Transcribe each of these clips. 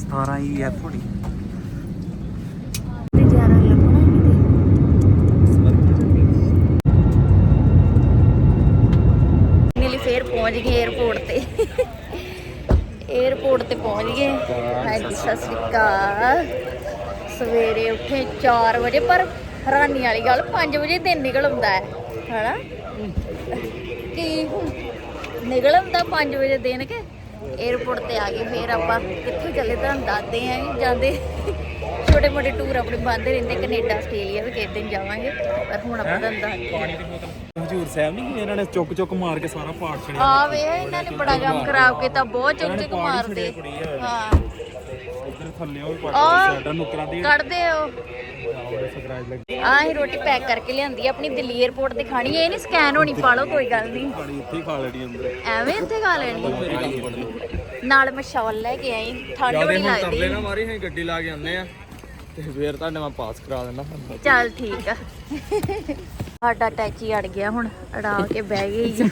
17 ਹੀ ਹੈ ਥੋੜੀ ਫੇਰ ਪਹੁੰਚ ਗਏ 에어ਪੋਰਟ ਤੇ 에어ਪੋਰਟ ਤੇ। ਪਹੁੰਚ ਗਏ। ਹਾਂਜੀ ਸਤਿ ਸ੍ਰੀ ਅਕਾਲ। ਸਵੇਰੇ ਉੱਠੇ 4 ਵਜੇ ਪਰ ਹੈਰਾਨੀ ਵਾਲੀ ਗੱਲ 5 ਵਜੇ ਦਿਨ ਨਿਕਲ ਆਉਂਦਾ ਹੈ ਹਨਾ? ਕੀ? ਨਿਕਲ ਆਉਂਦਾ 5 ਵਜੇ ਦਿਨ ਕੇ? 에어ਪੋਰਟ ਤੇ ਆ ਗਏ ਫਿਰ ਆਪਾਂ ਕਿੱਥੇ ਚੱਲੇ ਤੁਹਾਨੂੰ ਦੱਸਦੇ ਆਂ ਜਾਂਦੇ ਛੋਟੇ ਮੋਟੇ ਟੂਰ ਆਪਣੇ ਬੰਦੇ ਰਹਿੰਦੇ ਕੈਨੇਡਾ ਆਸਟ੍ਰੇਲੀਆ ਵੀ ਕਿਸੇ ਜਾਵਾਂਗੇ ਪਰ ਹੁਣ ਆਪਾਂ ਤੁਹਾਨੂੰ ਦੱਸਦੇ ਹਜੂਰ ਸਾਹਿਬ ਨਹੀਂ ਇਹਨਾਂ ਨੇ ਚੁੱਕ ਚੁੱਕ ਮਾਰ ਕੇ ਸਾਰਾ ਪਾੜ ਛੜਿਆ ਆ ਵੇ ਇਹਨਾਂ ਨੇ ਬੜਾ ਕੰਮ ਖਰਾਬ ਕੀਤਾ ਬਹੁਤ ਚੁੱਕ ਚੁੱਕ ਮਾਰਦੇ। ਹਾਂ। ਉਧਰ ਥੱਲੇ ਉਹ ਪਾੜ ਸਾਡਾ ਨੁਕਰਾਂ ਦੀ। ਕੱਢਦੇ ਹੋ ਆਹੀ ਰੋਟੀ ਪੈਕ ਕਰਕੇ ਲਿਆਂਦੀ ਆਪਣੀ ਦਿੱਲੀ 에ਅਰਪੋਰਟ ਤੇ ਖਾਣੀ ਇਹ ਨਹੀਂ ਸਕੈਨ ਹੋਣੀ ਪਾ ਲਓ ਕੋਈ ਗੱਲ ਨਹੀਂ ਇੱਥੇ ਖਾ ਲੈਣੀ ਅੰਦਰ। ਐਵੇਂ ਇੱਥੇ ਖਾ ਲੈਣੀ। ਨਾਲ ਮੈਂ ਸ਼ਾਲ ਲੈ ਕੇ ਆਈ ਠੰਡ ਬੜੀ ਲੱਗਦੀ। ਮਾਰੀ ਅਸੀਂ ਗੱਡੀ ਲਾ ਕੇ ਆਉਂਦੇ ਆ। ਤੇ ਫੇਰ ਤੁਹਾਡੇ ਮੈਂ ਪਾਸ ਕਰਾ ਦੇਣਾ ਚੱਲ ਠੀਕ ਆ। ਸਾਡਾ ਟੈਚੀ ਅੜ ਗਿਆ ਹੁਣ ਅੜਾ ਕੇ ਬਹਿ ਗਈ।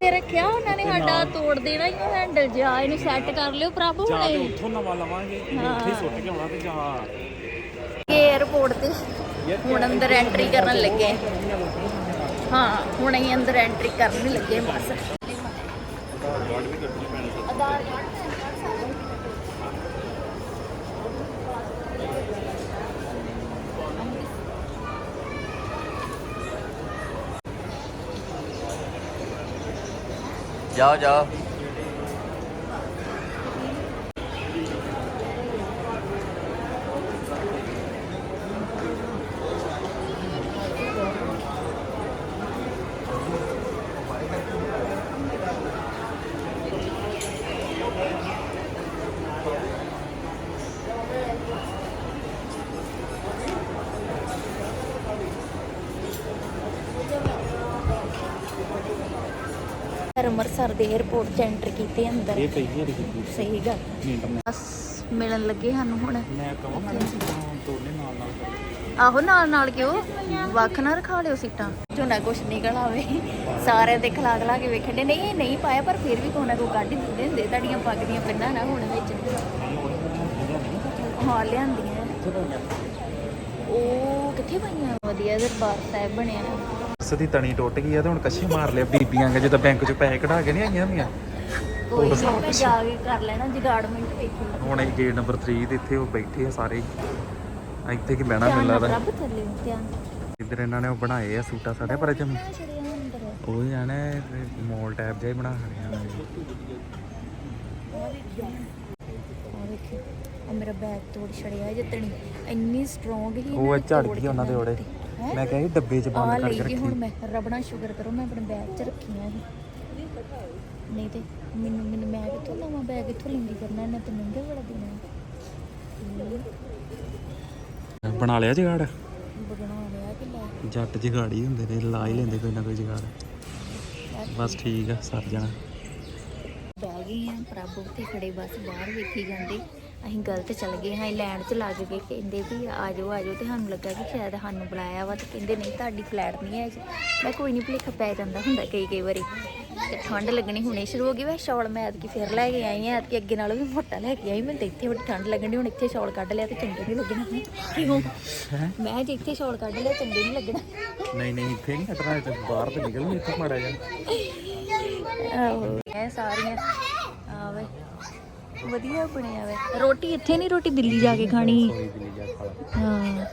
ਤੇ ਰੱਖਿਆ ਉਹਨਾਂ ਨੇ ਸਾਡਾ ਤੋੜ ਦੇਣਾ ਹੀ ਉਹ ਹੈਂਡਲ ਜਾ ਇਹਨੂੰ ਸੈੱਟ ਕਰ ਲਿਓ ਪ੍ਰਭ ਜਾ ਕੇ ਹੁਣੇ ਉੱਥੋਂ ਨਵਾਂ ਲਵਾਂਗੇ ਇਹਨੂੰ ਉੱਥੇ ਹੀ ਸੁੱਟ ਕੇ ਆਉਣਾ ਤੇ ਜਾ। 에ਅਰਪੋਰਟ ਤੇ ਹੁਣ ਅੰਦਰ ਐਂਟਰੀ ਕਰਨ ਲੱਗੇ। ਹਾਂ ਹੁਣ ਅਸੀਂ ਅੰਦਰ ਐਂਟਰੀ ਕਰਨ ਹੀ ਲੱਗੇ ਬਸ। ਜਾਓ ਜਾਓ ਅੰਮ੍ਰਿਤਸਰ ਦੇ 에ਅਰਪੋਰਟ 'ਚ ਐਂਟਰ ਕੀਤੇ ਅੰਦਰ। ਇਹ ਕਈ ਵਾਰੀ ਕੀਤੀ ਸਹੀ ਗੱਲ। ਬਸ ਮਿਲਣ ਲੱਗੇ ਸਾਨੂੰ ਹੁਣ। ਮੈਂ ਕਹਾਂ ਮੈਂ ਦੋਨੇ ਨਾਲ ਨਾਲ। ਆਹੋ ਨਾਲ ਨਾਲ ਕਿਉਂ? ਵੱਖ ਨਾ ਰਖਾ ਲਿਓ ਸੀਟਾਂ। ਝੋਨਾ ਕੁਛ ਨਿਕਲ ਆਵੇ ਸਾਰਿਆਂ ਦੇ ਖਲਾ ਖਲਾ ਕੇ ਵੇਖਣ ਦੇ। ਨਹੀਂ ਇਹ ਨਹੀਂ ਪਾਇਆ ਪਰ ਫਿਰ ਵੀ ਕੋਨਾ ਕੋ ਕੱਢ ਹੀ ਦਿੰਦੇ ਹੁੰਦੇ। ਤੁਹਾਡੀਆਂ ਪੱਗ ਦੀਆਂ ਪਿੰਨਾਂ ਨਾ ਹੁਣ ਵਿੱਚ। ਹਾਂ ਲਿਆਂਦੀਆਂ। ਉਹ ਕਿੱਥੇ ਪਈਆਂ? ਵਧੀਆ ਦਰਬਾਰ ਸਾਹਿਬ ਬਣਿਆ। ਸਦੀ ਤਣੀ ਟੁੱਟ ਗਈ ਆ ਤੇ ਹੁਣ ਕੱਛੇ ਮਾਰ ਲਿਆ ਬੀਬੀਆਂ ਕਿ ਜਦੋਂ ਬੈਂਕ ਚੋਂ ਪੈਸੇ ਕਢਾ ਕੇ ਨਹੀਂ ਆਈਆਂ ਹੁੰਦੀਆਂ ਕੋਈ ਨਹੀਂ ਮੈਂ ਜਾ ਕੇ ਕਰ ਲੈਣਾ ਜਗਾੜਮੈਂਟ ਵੇਖੀ ਹੁਣ ਇਹ ਗੇਟ ਨੰਬਰ 3 ਦੇ ਇੱਥੇ ਉਹ ਬੈਠੇ ਆ ਸਾਰੇ। ਹੀ। ਇੱਥੇ ਕੀ ਬਹਿਣਾ ਧਿਆਨ ਨਾਲ ਲੱਗਦਾ ਰੱਬ ਥੱਲੇ ਧਿਆਨ ਇੱਧਰ ਇਹਨਾਂ ਨੇ ਉਹ ਬਣਾਏ ਆ ਸੂਟਾ ਸਾਡੇ ਪਰ ਜਮ ਛੜਿਆ ਅੰਦਰ ਉਹ ਜਾਣੇ ਮੋਲ ਟੈਪ ਜਿਹਾ ਹੀ ਬਣਾ ਖੜਿਆ ਆ। ਵੇਖੋ ਆ ਮੇਰਾ ਬੈਗ ਤੋੜ ਛੜਿਆ ਜਿੱਤਣੀ ਇੰਨੀ ਸਟਰੋਂਗ ਹੀ ਉਹ ਝੜ ਗਈ ਉਹਨਾਂ ਦੇ ਉਹਦੇ। ਮੈਂ ਕਿਹਾ ਸੀ ਡੱਬੇ 'ਚ ਆ ਬੰਦ ਕਰਕੇ ਗਈ ਹੁਣ ਰੱਖੀ। ਮੈਂ ਰਬੜਾ ਸ਼ੁਗਰ ਕਰੋ ਮੈਂ ਆਪਣੇ ਬੈਗ 'ਚ ਰੱਖੀਆਂ ਸੀ ਨਹੀਂ ਤੇ ਮੈਨੂੰ ਮੈਨੂੰ ਮੈਂ ਕਿੱਥੋਂ ਨਵਾਂ ਬੈਗ ਇੱਥੋਂ ਲੈਂਦੀ ਕਰਨਾ ਇਹਨਾਂ ਤੇ ਮਹਿੰਗੇ ਬੜਾ ਦੇਣਾ ਬਣਾ ਲਿਆ ਜਗਾੜ? ਬਗਣਾ ਲਿਆ ਕਿ ਲੈ। ਜੱਟ ਜਗਾੜੀ ਹੁੰਦੇ ਨੇ ਲਾ ਹੀ ਲੈਂਦੇ ਕੋਈ ਨਾ ਕੋਈ ਜਗਾੜ। ਬਸ ਠੀਕ ਆ ਸਰ ਜਾਣਾ। ਬਹਿ ਗਏ ਆ ਪ੍ਰਭੂ ਤੇ ਖੜੇ ਬਸ ਬਾਹਰ ਵੇਖੀ ਜਾਂਦੇ। ਅਸੀਂ ਗਲਤ ਚੱਲ ਗਏ ਹਾਂ ਲੈਣ 'ਚ ਲੱਗ ਗਏ ਕਹਿੰਦੇ ਵੀ ਆ ਜਾਓ ਆ ਜਾਓ ਤੇ ਸਾਨੂੰ ਲੱਗਾ ਕਿ ਸ਼ਾਇਦ ਸਾਨੂੰ ਬੁਲਾਇਆ ਵਾ ਤੇ ਕਹਿੰਦੇ ਨਹੀਂ ਤੁਹਾਡੀ ਫਲੈਟ ਨਹੀਂ ਹੈ ਜੀ। ਮੈਂ ਕੋਈ ਨਹੀਂ ਭੁਲੇਖਾ ਪੈ ਜਾਂਦਾ ਹੁੰਦਾ ਕਈ ਕਈ ਵਾਰੀ। ਤੇ ਠੰਡ ਲੱਗਣੀ ਹੁਣੇ ਸ਼ੁਰੂ ਹੋ ਗਈ ਵਾ ਸ਼ਾਲ ਮੈਂ ਐਤਕੀ ਫਿਰ ਲੈ ਕੇ ਆਈ ਆ ਐਤਕੀ ਅੱਗੇ ਨਾਲੋਂ ਵੀ ਮੋਟਾ ਲੈ ਕੇ ਆਈ ਮੈਂ ਤੇ ਇੱਥੇ ਬੜੀ ਠੰਡ ਲੱਗਣੀ ਹੁਣ ਇੱਥੇ ਸ਼ਾਲ ਕੱਢ ਲਿਆ ਤੇ ਚੰਗੇ ਨਹੀਂ ਲੱਗਣਾ। ਕਿਉਂ? ਮੈਂ ਜੇ ਇੱਥੇ ਸ਼ਾਲ ਕੱਢ ਲਿਆ ਚੰਗੇ ਨਹੀਂ ਲੱਗਣਾ। ਨਹੀਂ ਨਹੀਂ ਇੱਥੇ ਨਹੀਂ ਹਟਣਾ ਇੱਥੇ ਬਾਹਰ ਤੇ ਨਿਕਲ ਨਹੀਂ ਇੱਥੇ ਮਾੜਾ ਜਾ ਆਹੋ ਇਹ ਸਾਰੀਆਂ ਆ ਵੇ। ਵਧੀਆ ਬਣਿਆ ਵੇ। ਰੋਟੀ ਇੱਥੇ ਨਹੀਂ ਰੋਟੀ ਦਿੱਲੀ ਜਾ ਕੇ ਖਾਣੀ। ਹਾਂ।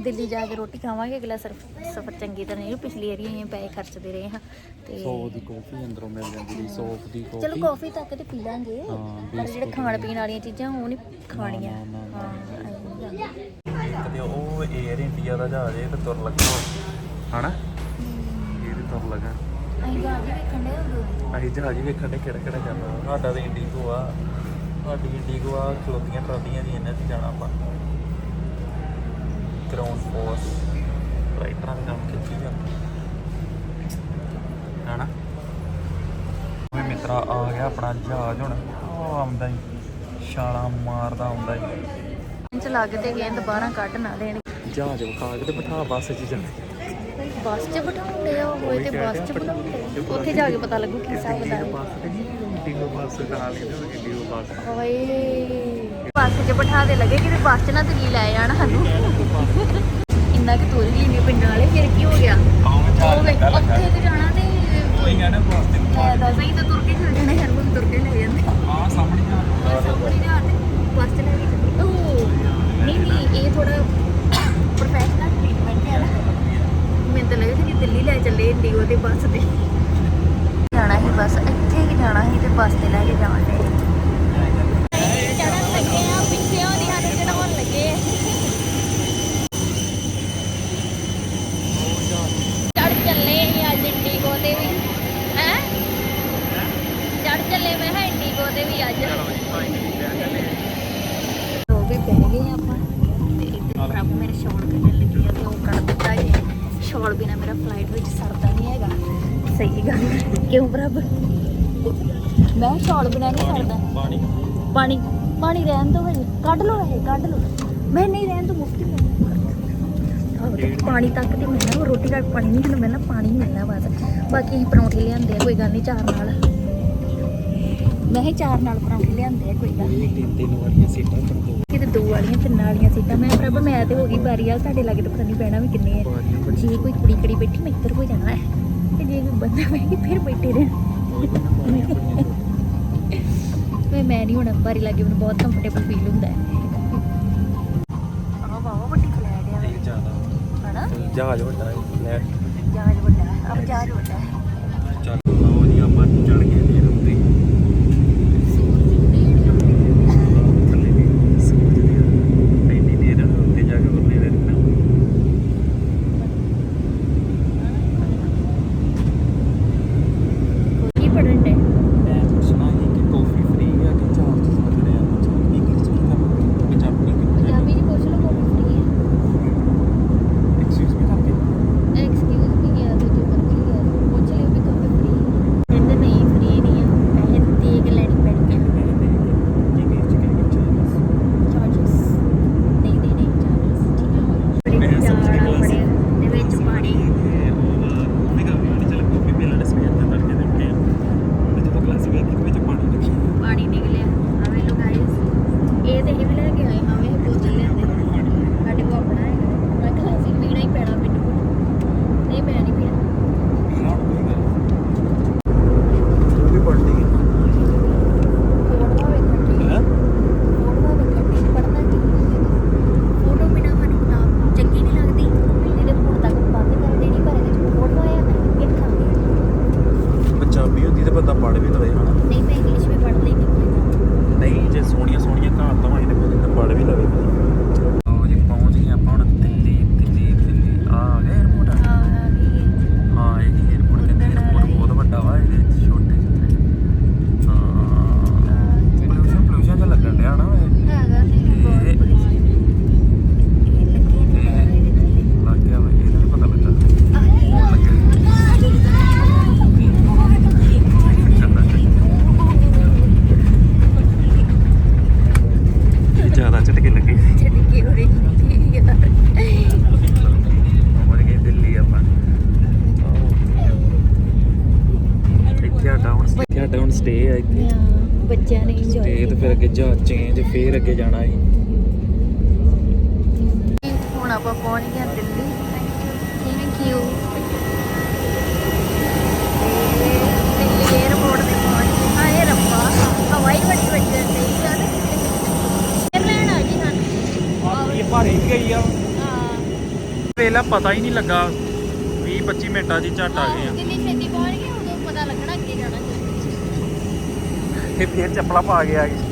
ਦਿੱਲੀ ਜਾ ਕੇ ਰੋਟੀ ਖਾਵਾਂਗੇ ਅਗਲਾ ਸਫਰ ਚੰਗੀ ਤਰ੍ਹਾਂ ਨਹੀਂ ਪਿਛਲੀ ਵਾਰੀ ਅਸੀਂ ਪੈਸੇ ਖਰਚਦੇ ਰਹੇ ਹਾਂ। ਤੇ 100 ਦੀ ਕਾਫੀ ਅੰਦਰੋਂ ਮਿਲ ਜਾਂਦੀ ਦੀ 100 ਦੀ ਚਲੋ ਕਾਫੀ। ਕਾਫੀ ਤੱਕ ਤੇ ਪੀ ਲਾਂਗੇ। ਪਰ ਜਿਹੜੇ ਖਾਣ ਪੀਣ ਵਾਲੀਆਂ ਚੀਜ਼ਾਂ ਉਹ ਨਹੀਂ ਖਾਣੀਆਂ। ਹਾਂ। ਤੇ ਉਹ 에ਅਰ ਇੰਡੀਆ ਦਾ ਜਹਾਜ਼ ਹੈ ਤੇ ਤੁਰ ਲੱਗਾ। ਹਨਾ? ਇਹ ਤੇ ਤੁਰ ਲੱਗਾ। ਅਸੀਂ ਜਾ ਕੇ ਵੇਖਣ ਦੇ ਅਸੀਂ ਜਹਾਜ਼ ਹੀ ਵੇਖਣ ਦੇ ਕਿਹੜਾ ਕਿਹੜਾ ਜਾਂਦਾ ਸਾਡਾ ਤੇ ਇੰਡੀਗੋ ਆ ਸਾਡੀ ਇੰਡੀਗੋ ਆ ਖਲੋਤੀਆਂ ਟਰਾਲੀਆਂ ਦੀ ਇਹਨਾਂ 'ਚ ਜਾਣਾ ਆਪਾਂ। ਗਰਾਊਂਡ ਫੋਰਸ ਰਾਈਟਰਾਂ ਦੇ ਕੰਮ ਖਿੱਚੀ ਜਾਂਦਾ। ਹਨਾ? ਓਏ ਮਿੱਤਰਾ ਆ ਗਿਆ ਆਪਣਾ ਜਹਾਜ਼ ਹੁਣ। ਉਹ ਆਉਂਦਾ ਹੀ। ਛਾਲਾਂ ਮਾਰਦਾ ਆਉਂਦਾ ਹੀ। ਚ ਲੱਗ ਤੇ ਗਏ ਦੁਬਾਰਾ ਕੱਢ ਨਾ ਦੇਣ। ਜਹਾਜ਼ ਵਿਖਾ ਕੇ ਤੇ ਬਿਠਾ ਬੱਸ 'ਚ ਜਾਣਾ ਬੱਸ 'ਚ ਬਿਠਾਉਂਦੇ ਆ ਹੋਏ ਤੇ ਬੱਸ 'ਚ ਬਿਠਾਉਂਦੇ ਉੱਥੇ ਜਾ ਕੇ ਪਤਾ ਲੱਗੂ ਕੀ ਹਿਸਾਬ ਦਾ ਓਏ ਬੱਸ 'ਚ ਬਿਠਾ ਦੇ ਲੱਗੇ ਕਿ ਬੱਸ 'ਚ ਨਾ ਦਿੱਲੀ ਲੈ ਜਾਣ ਸਾਨੂੰ। ਇੰਨਾ ਕਿ ਤੋਰੀ ਲਈ ਨਹੀਂ ਪਿੰਡਾਂ ਵਾਲੇ ਫਿਰ ਕੀ ਹੋ ਗਿਆ? ਉਹ ਉੱਥੇ ਤੇ ਜਾਣਾ ਤੇ ਕੋਈ ਨਾ ਬੱਸ ਤੇ ਲੈ ਦੱਸ ਅਸੀਂ ਤਾਂ ਤੁਰ ਕੇ ਚਲੇ ਜਾਣੇ ਤੁਰ ਕੇ ਲੈ ਜਾਂਦੇ। ਆ ਸਾਹਮਣੇ ਆਹ ਸਾਹਮਣੇ ਜਾ ਤੇ ਬੱਸ 'ਚ ਲੈ ਕੇ ਚੱਲੇ ਉਹ ਨਹੀਂ ਨਹੀਂ ਇਹ ਥੋੜਾ ਪ੍ਰੋਫੈਸ਼ਨਲ ਟ੍ਰੀਟਮੈਂਟ ਹੈ ਨਾ। ਮੈਨੂੰ ਤਾਂ ਲੱਗਦਾ ਕਿ ਦਿੱਲੀ ਲੈ ਚੱਲੇ ਇੰਡੀਗੋ ਤੇ ਬੱਸ ਤੇ। ਜਾਣਾ ਸੀ ਬਸ, ਇੱਥੇ ਹੀ ਜਾਣਾ ਸੀ ਤੇ ਬੱਸ ਤੇ ਲੈ ਕੇ ਜਾਣ ਦੇ ਕਿਉਂ ਪ੍ਰਭ ਮੈਂ ਬਿਨਾ ਨਹੀਂ ਸਰਦਾ ਪਾਣੀ ਪਾਣੀ। ਪਾਣੀ ਰਹਿਣ ਦੋ ਭਾਈ। ਕੱਢ ਲੋ ਇਹ ਕੱਢ ਲੋ ਮੈਂ ਨਹੀਂ ਰਹਿਣ ਦੋ ਮੁਫਤੀ ਮੈਂ ਪਾਣੀ ਤੱਕ ਤੇ ਮਿਲਣਾ ਰੋਟੀ ਦਾ ਪਾਣੀ ਨਹੀਂ ਸਾਨੂੰ ਮਿਲਣਾ ਪਾਣੀ ਮਿਲਣਾ ਬਸ। ਬਾਕੀ ਅਸੀਂ ਪਰੌਂਠੇ ਲਿਆਂਦੇ ਆ ਕੋਈ ਗੱਲ ਨਹੀਂ ਚਾਰ ਨਾਲ। ਮੈਂ ਹੀ ਚਾਰ ਨਾਲ ਪਰੌਂਠੇ ਲਿਆਂਦੇ ਆ ਕੋਈ ਗੱਲ ਨੀ। ਤਿੰਨ ਤਿੰਨ ਵਾਰੀਆਂ ਸੀਟਾਂ ਪਰ ਦੋ। ਕਿਤੇ ਦੋ ਵਾਲੀਆਂ ਤਿੰਨ ਵਾਲੀਆਂ ਸੀਟਾਂ। ਮੈਂ ਪ੍ਰਭ ਮੈਂ ਤੇ ਹੋ ਗਈ ਬਾਰੀ ਵਾਲ ਤੁਹਾਡੇ ਲਾਗੇ ਤਾਂ ਪਤਾ ਨਹੀਂ ਬਹਿਣਾ ਵੀ ਕਿੰਨੇ ਆ। ਜੇ ਕੋਈ ਕੁੜੀ ਕੜੀ ਬੈਠੀ ਮੈਂ ਇੱਧਰ ਹੋ ਜਾਣਾ ਹੈ। ਤੇ ਜੇ ਕੋਈ ਬੰਦਾ ਬੈਠੀ ਫਿਰ ਬੈਠੇ ਰਹਿ ਮੈਂ ਮੈਂ ਨਹੀਂ ਹੁਣ ਬਾਰੀ ਲਾਗੇ ਮੈਨੂੰ ਬਹੁਤ ਕੰਫਰਟੇਬਲ ਫੀਲ ਹੁੰਦਾ ਹੈ। ਆਹ ਵਾਹ ਵੱਡੀ ਫਲੈਟ ਆ। ਇਹ ਜ਼ਿਆਦਾ। ਹਨਾ? ਜਹਾਜ਼ ਵੱਡਾ ਹੈ ਲੈ ਜਹਾਜ਼ ਵੱਡਾ ਹੈ ਅਬ ਜਹਾਜ਼ ਵੱਡਾ ਹੈ। ਜਹਾਜ਼ ਚੇਂਜ ਫਿਰ ਅੱਗੇ ਜਾਣਾ ਸੀ। ਹੁਣ ਆਪਾਂ ਪਹੁੰਚ ਗਏ ਹਾਂ Delhi thank you Delhi airport ਤੇ ਪਹੁੰਚ ਗਏ। ਹਾਏ ਰੱਬਾ ਹਵਾਈ ਬੜੀ ਵੱਜਣ ਡਈ ਯਾਰ ਫਿਰ ਲੈਣ ਆ ਗਈ ਸਾਨੂੰ। ਇਹ ਭਾਰੇ ਹੀ ਗਈ ਆ। ਹਾਂ। ਵੇਲਾ ਪਤਾ ਹੀ ਨਹੀਂ ਲੱਗਾ। 20 25 ਮਿੰਟਾਂ ਹੀ ਝੱਟ ਆ ਗਏ ਆ। ਕਿੰਨੀ ਛੇਤੀ ਪਹੁੰਚ ਗਏ ਉਦੋਂ ਪਤਾ ਲੱਗਣਾ ਅੱਗੇ ਜਾਣਾ। ਤੇ ਫਿਰ ਚੱਪਲਾਂ ਪਾ ਕੇ ਆ ਗਏ।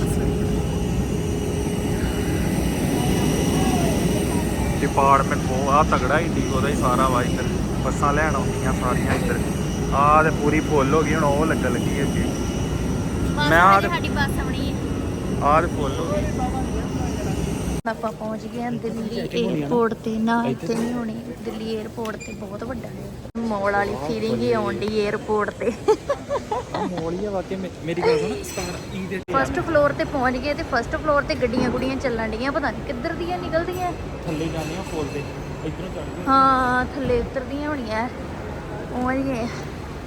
ਕੰਪਾਰਟਮੈਂਟ ਬਹੁਤ ਆ ਤਗੜਾ ਇੰਡੀਗੋ ਦਾ ਹੀ ਸਾਰਾ ਵਾ ਇੱਧਰ। ਬੱਸਾਂ ਲੈਣ ਆਉਂਦੀਆਂ ਸਾਰੀਆਂ ਇੱਧਰ। ਆ ਤੇ ਪੂਰੀ ਫੁੱਲ ਹੋ ਗਈ ਹੁਣ ਉਹ ਲੱਗਣ ਲੱਗੀ ਅੱਗੇ। ਮੈਂ ਆ ਸਾਡੀ ਬੱਸ ਆਉਣੀ ਹੈ। ਆ ਤੇ ਫੁੱਲ ਹੋ ਗਈ। ਆਪਾਂ ਪਹੁੰਚ ਗਏ ਹਾਂ ਦਿੱਲੀ 에어ਪੋਰਟ ਤੇ। ਨਾ ਇੱਥੇ ਨਹੀਂ ਹੋਣੀ। ਦਿੱਲੀ 에어ਪੋਰਟ ਤੇ ਬਹੁਤ ਵੱਡਾ ਹੈ। ਮੌਲ ਵਾਲੀ ਫੀਲਿੰਗ ਹੀ ਆਉਂਦੀ 에어ਪੋਰਟ ਤੇ। ਮੋਲੀ ਆ ਵਾਕਿਆ ਮੇਰੀ ਗੱਲ ਸੁਣ ਸਟਾਰ ਈ ਦੇ ਫਸਟ ਫਲੋਰ ਤੇ ਪਹੁੰਚ ਗਏ ਤੇ ਫਸਟ ਫਲੋਰ ਤੇ ਗੱਡੀਆਂ ਗੁੱਡੀਆਂ ਚੱਲਣ ਡੀਆਂ ਪਤਾ ਨਹੀਂ ਕਿੱਧਰ ਦੀਆਂ ਨਿਕਲਦੀਆਂ। ਥੱਲੇ ਜਾਂਦੇ ਆ ਫੁੱਲ ਤੇ ਇਧਰੋਂ ਚੜ ਗਏ। ਹਾਂ ਥੱਲੇ ਉਤਰਦੀਆਂ ਹੋਣੀਆਂ। ਉਹ ਹੀ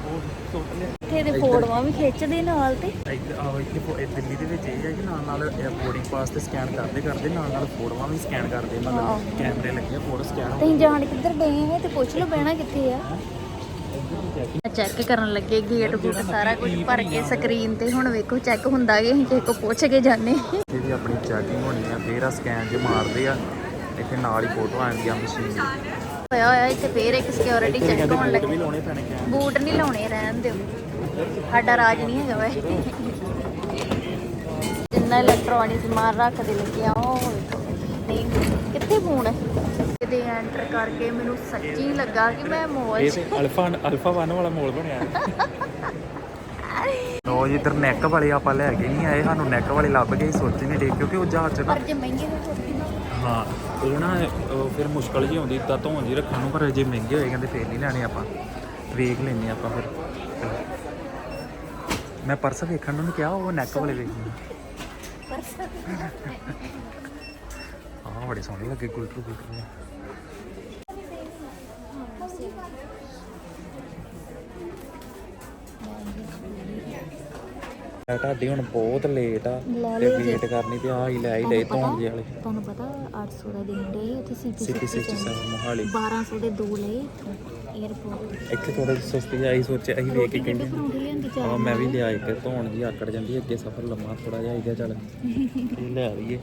ਉਹ ਸੁੱਟ ਲਿਆ ਇੱਥੇ ਦੇ ਫੋਟੋਆਂ ਵੀ ਖਿੱਚਦੇ ਨਾਲ ਤੇ। ਇੱਥੇ ਆਹ ਇੱਥੇ ਫੋ- ਇਹ ਦਿੱਲੀ ਦੇ ਵਿੱਚ ਇਹ ਹੈ ਕਿ ਨਾਲ ਨਾਲ ਬੋਰਡਿੰਗ ਪਾਸ ਤੇ ਸਕੈਨ ਕਰਦੇ ਕਰਦੇ ਨਾਲ ਨਾਲ ਫੋਟੋਆਂ ਵੀ ਸਕੈਨ ਕਰਦੇ ਮਤਲਬ ਕੈਮਰੇ ਲੱਗੇ ਆ ਫੋਟੋ ਸਕੈਨ ਹੋ ਤੁਸੀਂ ਜਾਣ ਕਿੱਧਰ ਗਏ ਆ ਤੇ ਪੁੱਛ ਲਓ ਬਹਿਣਾ ਕਿੱਥੇ ਆ। ਚੈੱਕ ਕਰਨ ਲੱਗੇ ਗੇਟ ਗੂਟ ਸਾਰਾ ਕੁਝ ਭਰ ਕੇ ਸਕਰੀਨ ਤੇ। ਹੁਣ ਵੇਖੋ ਚੈੱਕ ਹੁੰਦਾ ਕਿ ਅਸੀਂ ਕਿਸੇ ਕੋ ਪੁੱਛ ਕੇ ਜਾਂਦੇ ਇਹਦੀ ਆਪਣੀ ਚੈਕਿੰਗ ਹੋਣੀ ਆ ਫੇਰ ਆ ਸਕੈਨ ਜੇ ਮਾਰਦੇ ਆ ਇੱਥੇ ਨਾਲ ਹੀ ਫੋਟੋ ਆਉਂਦੀ ਆ ਮਸ਼ੀਨ ਦੀ। ਹੋਇਆ ਹੋਇਆ ਇੱਥੇ ਫੇਰ ਇੱਕ ਸਿਕਿਉਰਿਟੀ ਚੈੱਕ ਹੋਣ ਲੱਗੇ। ਬੂਟ ਨਹੀਂ ਲਾਉਣੇ ਰਹਿਣ ਦਿਓ। ਸਾਡਾ ਰਾਜ ਨਹੀਂ ਹੈਗਾ ਵੈ ਜਿੰਨਾ ਇਲੈਕਟ੍ਰੋਨਿਕ ਸਮਾਨ ਰੱਖਦੇ ਲੱਗੇ ਆ ਉਹ। ਨਹੀਂ ਕਿੱਥੇ ਫੋਨ ਹੈ ਕਿਤੇ ਐਂਟਰ ਕਰਕੇ ਮੈਨੂੰ ਸੱਚੀ ਲੱਗਾ ਕਿ ਮੈਂ ਮੋਲ ਇਹ ਤੇ ਅਲਫਾ ਅਲਫਾ 1 ਵਾਲਾ ਮੋਲ ਬਣਿਆ। ਲੋ ਜੀ ਇਧਰ ਨੈਕ ਵਾਲੇ ਆਪਾਂ ਲੈ ਕੇ ਨਹੀਂ ਆਏ ਸਾਨੂੰ ਨੈਕ ਵਾਲੇ ਲੱਭ ਗਏ ਸੋਚੀ ਨਹੀਂ ਡੇ ਕਿਉਂਕਿ ਉਹ ਜਹਾਜ਼ ਚ ਨਾ ਪਰ ਜੇ ਮਹਿੰਗੇ ਹੋਏ ਹੋਰ ਹਾਂ ਉਹ ਨਾ ਉਹ ਫਿਰ ਮੁਸ਼ਕਲ ਜੀ ਆਉਂਦੀ ਤਾਂ ਧੋਣ ਜੀ ਰੱਖਣ ਨੂੰ ਪਰ ਜੇ ਮਹਿੰਗੇ ਹੋਏ ਕਹਿੰਦੇ ਫੇਰ ਨਹੀਂ ਲੈਣੇ ਆਪਾਂ। ਵੇਖ ਲੈਨੇ ਆਪਾਂ ਫਿਰ। ਮੈਂ ਪਰਸ ਵੇਖਣ ਨੂੰ ਨੀ ਕਿਹਾ ਉਹ ਨੈਕ ਵਾਲੇ ਵੇਖਣੇ ਆਹ ਬੜੇ ਸੋਹਣੇ ਲੱਗੇ ਜਿਹੇ। ਇਹ ਤੁਹਾਡੀ ਹੁਣ ਬਹੁਤ ਲੇਟ ਆ ਲੈ ਤੇ ਲਿਓ ਜੀ। ਵੇਟ ਕਰਨੀ ਤੇ ਆ ਹੀ ਲੈ ਹੀ ਲਏ ਧੋਣ ਜਿਹੇ ਵਾਲੇ। ਤੁਹਾਨੂੰ ਪਤਾ 800 ਦਾ ਦੇਣ ਦੇ ਉੱਥੇ ਸੀਪੀ ਸਿੱਧੀ ਸਿੱਧੀ ਸਾਹਿਬ ਮੋਹਾਲੀ। 1200 ਦੇ ਦੋ ਲਏ। 에어ਪੋਰਟ ਇੱਥੇ ਥੋੜਾ ਜਿਹਾ ਸਸਤੀ ਆਈ ਸੋਚਿਆ ਅਸੀਂ ਵੇਖ ਕੇ ਕਿੰਨੇ ਹਾਂ। ਮੈਂ ਵੀ ਲਿਆ ਇੱਕ ਧੌਣ ਜੀ ਆਕੜ ਜਾਂਦੀ ਅੱਗੇ ਸਫਰ ਲੰਮਾ ਥੋੜਾ ਜਿਹਾ ਇਹਦਾ ਚੱਲ। ਇਹ ਲੈ ਲਈਏ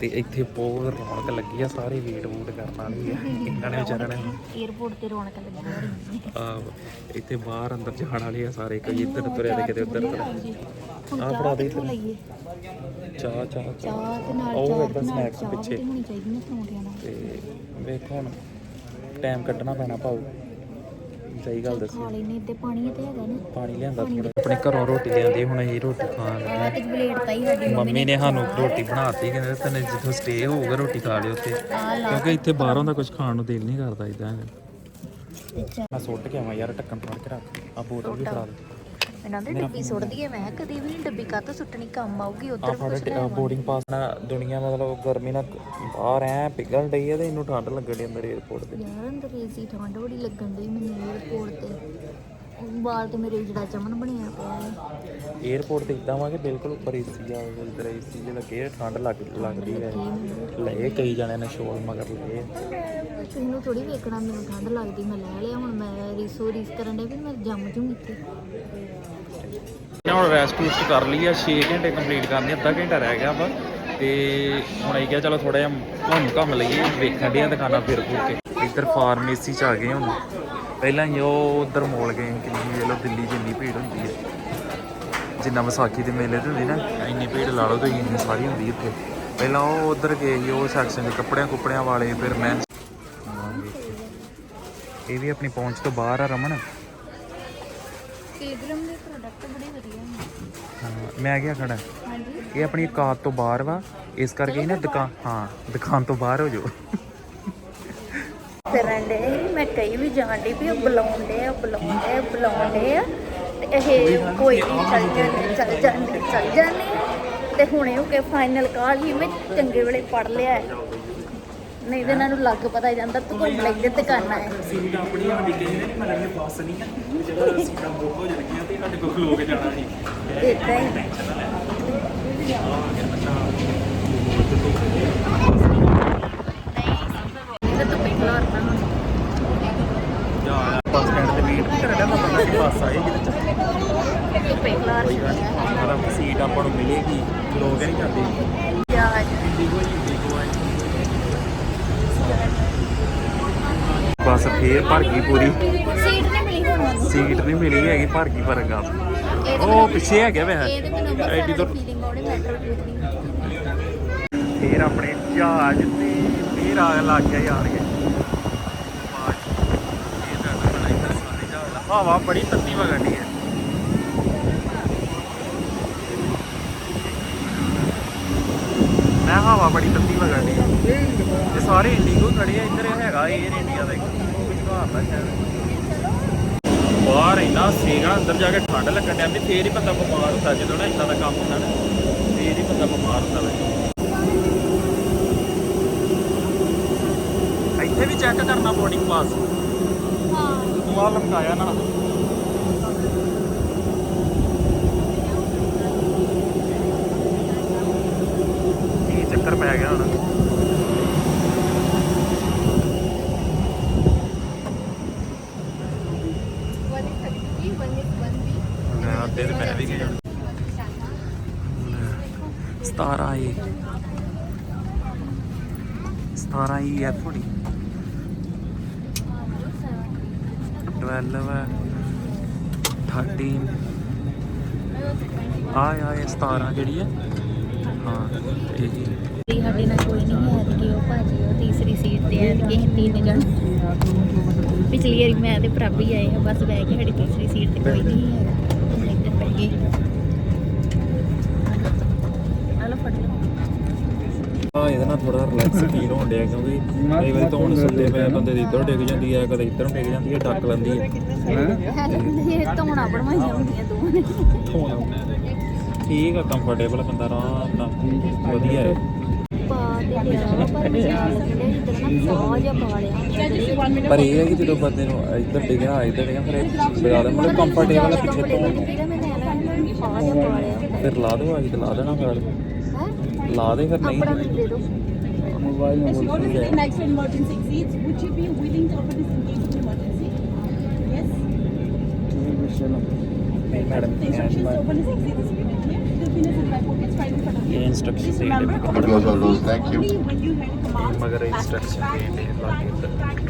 ਤੇ ਇੱਥੇ ਬਹੁਤ ਰੌਣਕ ਲੱਗੀ ਆ ਸਾਰੇ ਵੇਟ ਵੂਟ ਕਰਨ ਵਾਲੀ ਆ। ਇਹਨਾਂ ਨੇ ਵਿਚਾਰਿਆਂ ਨੇ 에어ਪੋਰਟ ਤੇ ਰੌਣਕ ਲੱਗੀ ਆ ਇੱਥੇ ਬਾਹਰ ਅੰਦਰ ਜਾਣ ਵਾਲੇ ਆ ਸਾਰੇ ਕੋਈ ਇੱਧਰ ਤੁਰਿਆ ਤੇ ਕਿਤੇ ਉੱਧਰ ਤੁਰਿਆ ਆ ਫੜਾ ਦੇ ਚਾਹ ਚਾਹ ਚਾਹ। ਤੇ ਨਾਲ ਚਾਹ ਤੇ ਸਨੈਕਸ ਪਿੱਛੇ। ਤੇ ਵੇਖੋ ਹੁਣ ਟਾਈਮ ਕੱਢਣਾ ਪੈਣਾ ਭਾਉ ਸਹੀ ਗੱਲ ਦੱਸੀ। ਖਾ ਲੈਨੇ ਤੇ ਪਾਣੀ ਤੇ ਹੈਗਾ ਨਾ। ਪਾਣੀ ਲਿਆਂਦਾ ਥੋੜਾ ਆਪਣੇ ਘਰੋਂ ਰੋਟੀ ਲਿਆਂਦੀ ਹੁਣ ਅਸੀਂ ਰੋਟੀ ਖਾਣ ਲੱਗੇ ਆ ਤੇ ਪਲੇਟ ਪਾਈ ਸਾਡੀ ਮੰਮੀ ਨੇ। ਸਾਨੂੰ ਰੋਟੀ ਬਣਾਤੀ ਕਹਿੰਦੇ ਤੈਨੂੰ ਜਿੱਥੋਂ ਸਟੇ ਹੋਊਗਾ ਰੋਟੀ ਖਾ ਲਿਓ ਉੱਥੇ। ਕਿਉਂਕਿ ਇੱਥੇ ਬਾਹਰੋਂ ਦਾ ਕੁਝ ਖਾਣ ਨੂੰ ਦਿਲ ਨਹੀਂ ਕਰਦਾ ਇਦਾਂ ਅੱਛਾ। ਮੈਂ ਸੁੱਟ ਕੇ ਆਵਾਂ ਯਾਰ ਢੱਕਣ ਫੜ ਕੇ ਰੱਖ ਆ ਬੋਤਲ ਵੀ ਫੜਾ ਦੇ। ਇਹਨਾਂ ਦੇ ਡੱਬੀ ਸੁੱਟ ਦਈਏ ਮੈਂ ਕਦੀ ਵੀ ਨਹੀਂ ਡੱਬੀ ਕਾਹ ਤੋਂ ਸੁੱਟਣੀ ਕੰਮ ਆਊਗੀ ਉਧਰ ਕੁਝ ਨਾ ਬੋਰਡਿੰਗ ਪਾਸ ਨਾਲ ਦੁਨੀਆ ਮਤਲਬ ਗਰਮੀ ਨਾਲ ਬਾਹਰ ਐ ਪਿਗਲ ਡਈ ਹੈ ਤੇ ਇਹਨੂੰ ਠੰਡ ਲੱਗਣ ਦੀ ਅੰਦਰ 에어ਪੋਰਟ ਤੇ। ਯਾਰ ਅੰਦਰ ਏਸੀ ਠੰਡ ਬੜੀ ਲੱਗਣ ਦੀ ਮੈਨੂੰ 에어ਪੋਰਟ ਤੇ। ਬਾਲ ਤੇ ਮੇਰੇ ਜਿਹੜਾ ਚਮਨ ਬਣਿਆ ਪਿਆ ਹੈ। 에어ਪੋਰਟ ਤੇ ਇਦਾਂ ਵਾ ਕਿ ਬਿਲਕੁਲ ਉੱਪਰ ਏਸੀ ਆ ਉਧਰ ਏਸੀ ਜੇ ਲੱਗੇ ਠੰਡ ਲੱਗ ਲੱਗਦੀ ਹੈ। ਲਏ ਕਈ ਜਣੇ ਨੇ ਸ਼ੋਰ ਮਗਰ ਲਏ। ਇਹਨੂੰ ਥੋੜੀ ਵੇਖਣਾ ਮੈਨੂੰ ਠੰਡ ਲੱਗਦੀ ਮੈਂ ਲੈ ਲਿਆ ਹੁਣ ਮੈਂ ਰਿਸੋ ਰਿਸ ਕਰਨ ਦੇ ਵੀ ਮੈਂ ਜੰਮ ਜੂੰਗੀ ਇੱਥੇ। ਨਾ ਹੁਣ ਰੈਸਟ ਰੂਸਟ ਕਰ ਲਈ ਆ 6 ਘੰਟੇ ਕੰਪਲੀਟ ਕਰਨੀ, ਅੱਧਾ ਘੰਟਾ ਰਹਿ ਗਿਆ ਵਾ। ਤੇ ਹੁਣ ਆਈ ਗਿਆ ਚਲੋ ਥੋੜਾ ਜਿਹਾ ਘੁੰਮ ਘੰਮ ਲਈਏ, ਵੇਖਣ ਦੀਆਂ ਦੁਕਾਨਾਂ ਫਿਰ ਫੁਰ ਕੇ। ਇੱਧਰ ਫਾਰਮੇਸੀ ਚ ਆ ਗਏ ਹੁਣ। ਪਹਿਲਾਂ ਹੀ ਉਹ ਉਧਰ ਮੋਲ ਗਏ ਕਿੰਨੀ ਵੇਲੋ ਦਿੱਲੀ ਜਿੰਨੀ ਭੀੜ ਹੁੰਦੀ ਹੈ ਜਿੰਨਾ ਵਿਸਾਖੀ ਦੇ ਮੇਲੇ ਤੇ ਹੁੰਦੀ ਨਾ, ਇੰਨੀ ਭੀੜ ਲਾ ਲਓ ਤੁਸੀਂ, ਇੰਨੀ ਸਾਰੀ ਹੁੰਦੀ ਇੱਥੇ ਪਹਿਲਾਂ ਉਹ ਉਧਰ ਗਏ ਸੀ, ਉਹ ਸੈਕਸ਼ਨ ਦੇ ਕੱਪੜਿਆਂ ਕੁੱਪੜਿਆਂ ਵਾਲੇ, ਫਿਰ ਮੈਂ। ਇਹ ਵੀ ਆਪਣੀ ਪਹੁੰਚ ਤੋਂ ਬਾਹਰ ਆ ਰਮਨ। ਕੇਗਰਮ ਦੇ ਪ੍ਰੋਡਕਟ ਬੜੇ ਵਧੀਆ ਨੇ। ਹਾਂ, ਮੈਂ ਗਿਆ ਖੜਾ। ਹਾਂਜੀ। ਇਹ ਆਪਣੀ ਔਕਾਤ ਤੋਂ ਬਾਹਰ ਵਾ। ਇਸ ਕਰਕੇ ਹੀ ਨਾ ਦੁਕਾਨ ਹਾਂ ਦੁਕਾਨ ਤੋਂ ਬਾਹਰ ਹੋ ਜਾਓ। ਫਿਰਨ ਦੇ ਮੈਂ ਕਈ ਵੀ ਡਈ ਵੀ ਉਹ ਬੁਲਾਉਂਦੇ ਆ ਬੁਲਾਉਂਦੇ ਆ ਬੁਲਾਉਂਦੇ ਆ। ਤੇ ਇਹ ਕੋਈ ਨਹੀਂ ਚੱਲ ਜਾਂਦੇ ਚੱਲ ਜਾਂਦੇ ਚੱਲ ਜਾਂਦੇ। ਤੇ ਹੁਣੇ ਉਹ ਕੇ ਫਾਈਨਲ ਕਾਲ ਹੀ ਮੈਂ ਚੰਗੇ ਵੇਲੇ ਪੜ ਲਿਆ। ਹੈ। ਨਹੀਂ ਤੇ ਇਹਨਾਂ ਨੂੰ ਲੱਗ ਪਤਾ ਜਾਂਦਾ ਤੂੰ ਘੁੰਮ ਲੈਂਦੇ ਦੁਕਾਨਾਂ ਹੈ ਸੀਟ ਆਪਣੀ ਸਾਡੀ ਕਿਸੇ ਨੇ ਨਹੀਂ ਮਤਲਬ ਇਹ ਬੱਸ ਨਹੀਂ ਆ ਜਦੋਂ ਸੀਟਾਂ ਬੁੱਕ ਹੋ ਜਾਣਗੀਆਂ ਤੇ ਸਾਡੇ ਕੋਲ ਖਲੋ ਕੇ ਜਾਣਾ ਸੀ ਇਦਾਂ ਹੀ ਨਹੀਂ ਤਾਂ ਤੂੰ ਪਿਛਲਾ ਵਰਨਾ ਹੁਣ ਬੱਸ ਸਟੈਂਡ ਤੇ ਵੇਟ ਨਹੀਂ ਕਰਦਾ ਤਾਂ ਪਤਾ ਨਹੀਂ ਬੱਸ ਆਏਗੀ ਤੇ ਚੱਲ ਤੂੰ ਪਿਛਲਾ ਕੋਈ ਗੱਲ ਨਹੀਂ ਮਤਲਬ ਸੀਟ ਆਪਾਂ ਨੂੰ ਮਿਲੇਗੀ ਖਲੋ ਕੇ ਨਹੀਂ ਜਾਂਦੇ ਬੱਸ ਫੇਰ ਭਰ ਗਈ ਪੂਰੀ। ਸੀਟ ਨਹੀਂ ਮਿਲੀ ਸੀਟ ਨਹੀਂ ਮਿਲੀ ਹੈਗੀ ਭਰ ਗਈ ਪਰ ਗਾ ਉਹ ਪਿੱਛੇ ਹੈਗੇ ਵੇ ਐਡੀ ਮੈਟਰੋ ਫੇਰ ਆਪਣੇ ਜਹਾਜ਼ ਤੇ ਫੇਰ ਆ ਲੱਗ ਗਿਆ ਯਾਰ ਕੇ ਹਵਾ ਬੜੀ ਤੱਤੀ ਵਗਣੀ ਹੈ। ਮੈਂ ਹਵਾ ਬੜੀ ਤੱਤੀ ਵਗਣੀ ਹੈ। ਇਹ ਸਾਰੇ ਇੰਡੀਗੋ ਖੜੇ ਆ ਇੱਧਰ ਹੈਗਾ 에ਅਰ ਇੰਡੀਆ ਦਾ ਇੱਕ। ਬਾਹਰ ਇੰਨਾ ਸੇਗਾ ਅੰਦਰ ਜਾ ਕੇ ਠੰਡ ਲੱਗਣ ਡਿਆ ਵੀ ਫੇਰ ਹੀ ਬੰਦਾ ਬਿਮਾਰ ਹੁੰਦਾ ਜਦੋਂ ਨਾ ਇਦਾਂ ਦਾ ਕੰਮ ਹੁੰਦਾ ਨਾ ਫੇਰ ਹੀ ਬੰਦਾ ਬਿਮਾਰ ਹੁੰਦਾ ਵੇ। ਇੱਥੇ ਵੀ ਚੈੱਕ ਕਰਨਾ ਬੋਡੀ ਪਾਸ। ਹਾਂ ਤੂੰ ਆ ਲਮਕਾਇਆ ਨਾ ਇਹ ਚੱਕਰ ਪੈ ਗਿਆ ਹੁਣ? 17 ਏ। 17 ਈ ਐ ਥੋੜੀ 12 ਹੈ 13 ਆ ਆ ਇਹ 17 ਜਿਹੜੀ ਹੈ ਹਾਂ, ਇਹ। ਜੀ ਸਾਡੇ ਨਾਲ ਕੋਈ ਨਹੀਂ ਹੈ ਕਿ ਉਹ ਭਾਜੀ ਉਹ ਤੀਸਰੀ ਸੀਟ ਤੇ ਹੈ ਕਿ ਤਿੰਨ ਜਣ ਪਿਛਲੀ ਵਾਰੀ ਮੈਂ ਤੇ ਪ੍ਰਭ ਹੀ ਆਏ ਹਾਂ ਬਸ ਬਹਿ ਕੇ ਸਾਡੀ ਤੀਸਰੀ ਸੀਟ ਤੇ ਕੋਈ ਨਹੀਂ ਹੈ। ਇੱਧਰ ਬਹਿ ਗਏ। ਇਹਦੇ ਨਾਲ ਥੋੜਾ ਰਿਲੈਕਸ ਫੀਲ ਹੋਣ ਡਿਆ ਕਿਉਂਕਿ ਕਈ ਵਾਰੀ ਤਾਂ ਹੁਣ ਸੁੱਤੇ ਪਏ ਬੰਦੇ ਦੀ ਇੱਧਰ ਡਿੱਗ ਜਾਂਦੀ ਹੈ ਕਦੇ ਇੱਧਰ ਡਿੱਗ ਜਾਂਦੀ ਹੈ ਡੱਕ ਲੈਂਦੀ ਹੈ ਠੀਕ ਆ ਕੰਫਰਟੇਬਲ ਬੰਦਾ ਆਰਾਮ ਨਾਲ। ਵਧੀਆ ਹੈ। ਪਰ ਇਹ ਹੈ ਕਿ ਜਦੋਂ ਬੰਦੇ ਨੂੰ ਇੱਧਰ ਡਿੱਗਣਾ ਇੱਧਰ ਡਿੱਗਣਾ ਫਿਰ ਬਜਾ ਦੇ ਮਤਲਬ ਕੰਫਰਟੇਬਲ ਪਿੱਛੇ ਤੋਂ ਫਿਰ ਲਾ ਦੋ ਆ ਜੀ ਲਾ ਦੇਣਾ ਫਿਰ ला दें फिर नहीं मोबाइल में बोल ये इंस्ट्रक्शन मगर इंस्ट्रक्शन